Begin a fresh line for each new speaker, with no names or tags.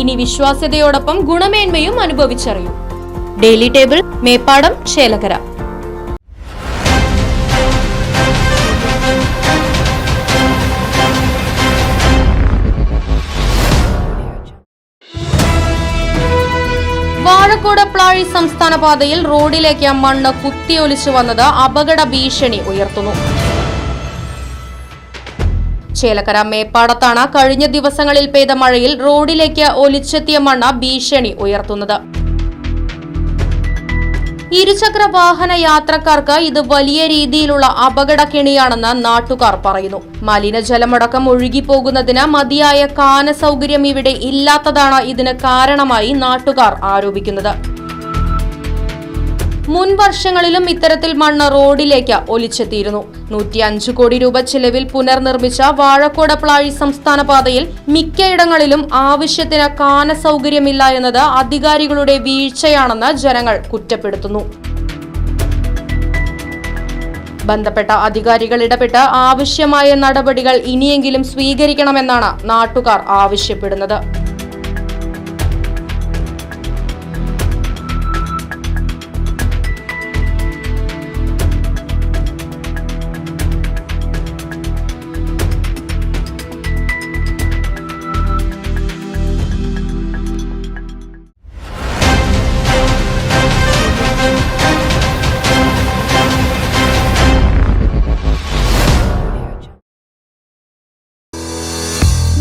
ഇനി വിശ്വാസ്യതയോടൊപ്പം ഗുണമേന്മയും അനുഭവിച്ചറിയൂ. ഡെയിലി ടേബിൾ മേപ്പാടം ചേലകര വാഴക്കോട് പ്ലാഴി സംസ്ഥാന പാതയിൽ റോഡിലേക്ക് മണ്ണ് കുത്തിയൊലിച്ചു വന്നത് അപകട ഭീഷണി ഉയർത്തുന്നു. ചേലക്കര മേപ്പാടത്താണ് കഴിഞ്ഞ ദിവസങ്ങളിൽ പെയ്ത മഴയിൽ റോഡിലേക്ക് ഒലിച്ചെത്തിയ മണ്ണ് ഭീഷണി ഉയർത്തുന്നത്. ഇരുചക്ര വാഹന യാത്രക്കാർക്ക് ഇത് വലിയ രീതിയിലുള്ള അപകടക്കെണിയാണെന്ന് നാട്ടുകാർ പറയുന്നു. മലിനജലമടക്കം ഒഴുകിപ്പോകുന്നതിന് മതിയായ കാന സൗകര്യം ഇവിടെ ഇല്ലാത്തതാണ് ഇതിന് കാരണമായി നാട്ടുകാർ ആരോപിക്കുന്നത്. മുൻ വർഷങ്ങളിലും ഇത്തരത്തിൽ മണ്ണ് റോഡിലേക്ക് ഒലിച്ചെത്തിയിരുന്നു. നൂറ്റി അഞ്ച് കോടി രൂപ ചെലവിൽ പുനർനിർമ്മിച്ച വാഴക്കോട് പ്ലാഴി സംസ്ഥാന പാതയിൽ മിക്കയിടങ്ങളിലും ആവശ്യത്തിന് കാന സൗകര്യമില്ല എന്നത് അധികാരികളുടെ വീഴ്ചയാണെന്ന് ജനങ്ങൾ കുറ്റപ്പെടുത്തുന്നു. ബന്ധപ്പെട്ട അധികാരികൾ ഇടപെട്ട് ആവശ്യമായ നടപടികൾ ഇനിയെങ്കിലും സ്വീകരിക്കണമെന്നാണ് നാട്ടുകാർ ആവശ്യപ്പെടുന്നത്.